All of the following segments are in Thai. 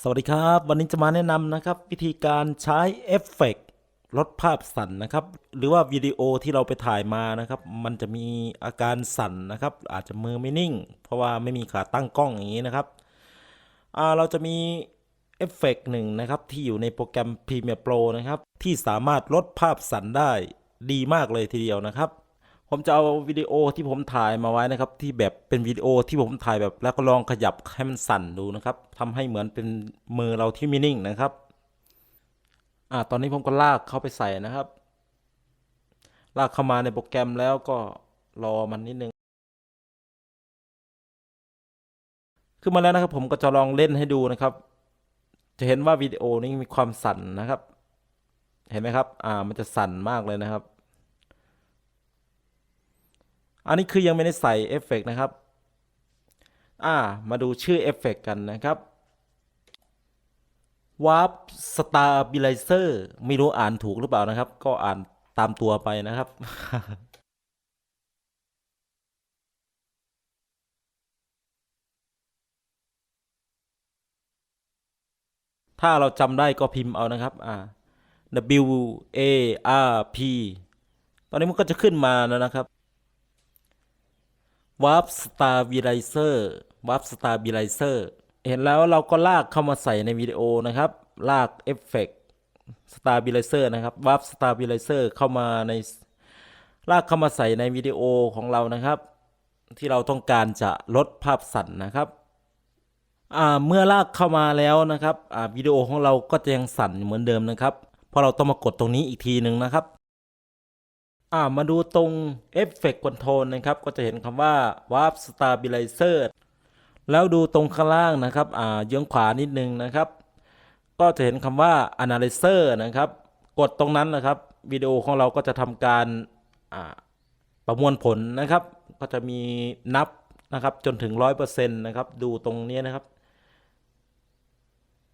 สวัสดีครับ วันนี้จะมาแนะนำนะครับ วิธีการใช้เอฟเฟกต์ลดภาพสั่นนะครับ หรือว่าวิดีโอที่เราไปถ่ายมานะครับ มันจะมีอาการสั่นนะครับ อาจจะมือไม่นิ่ง เพราะว่าไม่มีขาตั้งกล้องอย่างนี้นะครับเราจะมีเอฟเฟกต์หนึ่งนะครับ ที่อยู่ในโปรแกรม Premiere Pro นะครับ ที่สามารถลดภาพสั่นได้ดีมากเลยทีเดียวนะครับ ผมจะเอาวิดีโอที่ผมถ่ายมาไว้นะครับ ที่แบบเป็นวิดีโอที่ผมถ่ายแบบแล้วก็ลองขยับให้มันสั่นดูนะครับทำให้เหมือนเป็นมือเราที่ไม่นิ่งนะครับ อ่าตอนนี้ผมก็ลากเข้าไปใส่นะครับ ลากเข้ามาในโปรแกรมแล้วก็รอมันนิดนึงขึ้นมาแล้วนะครับ ผมก็จะลองเล่นให้ดูนะครับ จะเห็นว่าวิดีโอนี้มีความสั่นนะครับ เห็นไหมครับ อ่า มันจะสั่นมากเลยนะครับ อันนี้คือยังไม่ได้ใส่เอฟเฟกต์นะครับ อ่า มาดูชื่อเอฟเฟกต์กันนะครับ Warp Stabilizer ไม่รู้อ่านถูกหรือเปล่านะครับ ก็อ่านตามตัวไปนะครับ ถ้าเราจำได้ก็พิมพ์เอานะครับอ่า W A R P ตอนนี้มันก็จะขึ้นมาแล้วนะครับ Warp Stabilizer Warp Stabilizer เซอร์เห็นแล้วเราก็ลากเข้ามาใส่ในวิดีโอนะครับ ลากเอฟเฟกต์ Stabilizer นะครับ Warp Stabilizer เข้ามาในลากเข้ามาใส่ในวิดีโอของเรานะครับ ที่เราต้องการจะลดภาพสั่นนะครับเมื่อลากเข้ามาแล้วนะครับวิดีโอของเราก็จะยังสั่นเหมือนเดิมนะครับเพราะเราต้องมากดตรงนี้อีกทีหนึ่งนะครับ อ่ามาดูตรง Effect Control นะครับ ก็จะเห็นคำว่า Warp Stabilizer แล้วดูตรงข้างล่างนะครับอ่าเยื้องขวานิดนึงนะครับ ก็จะเห็นคำว่า Analyzer นะครับ กดตรงนั้นนะครับวิดีโอของเราก็จะทำการอ่าประมวลผลนะครับ ก็จะมีนับนะครับจนถึง 100%นะครับ ดูตรงนี้นะครับ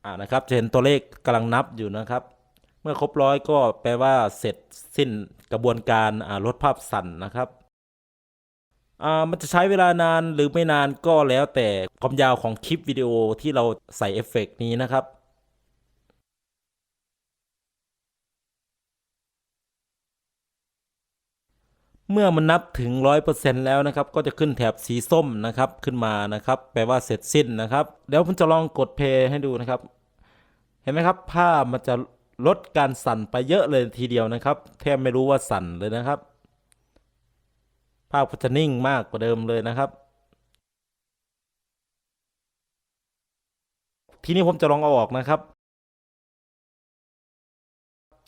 อ่านะครับจะเห็นตัวเลขกำลังนับอยู่นะครับ เมื่อครบร้อยก็แปลว่าเสร็จสิ้นกระบวนการลดภาพสั่นนะครับมันจะใช้เวลานานหรือไม่นานก็แล้วแต่ความยาวของคลิปวิดีโอที่เราใส่เอฟเฟกต์นี้นะครับเมื่อมันนับถึง 100%แล้วนะครับ ก็จะขึ้นแถบสีส้มนะครับ ขึ้นมานะครับ แปลว่าเสร็จสิ้นนะครับ เดี๋ยวผมจะลองกดเพย์ให้ดูนะครับ เห็นไหมครับ ภาพมันจะ ลดการสั่นไปเยอะเลยทีเดียวนะครับ แทบไม่รู้ว่าสั่นเลยนะครับ ภาพก็จะนิ่งมากกว่าเดิมเลยนะครับ ทีนี้ผมจะลองเอาออกนะครับ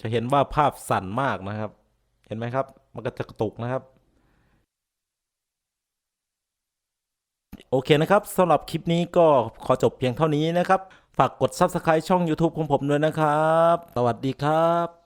จะเห็นว่าภาพสั่นมากนะครับ เห็นไหมครับ มันก็จะกระตุกนะครับ โอเคนะครับสำหรับคลิปนี้ก็ขอจบเพียงเท่านี้นะครับ ฝากกด Subscribe ช่อง YouTube ของผมด้วยนะครับ สวัสดีครับ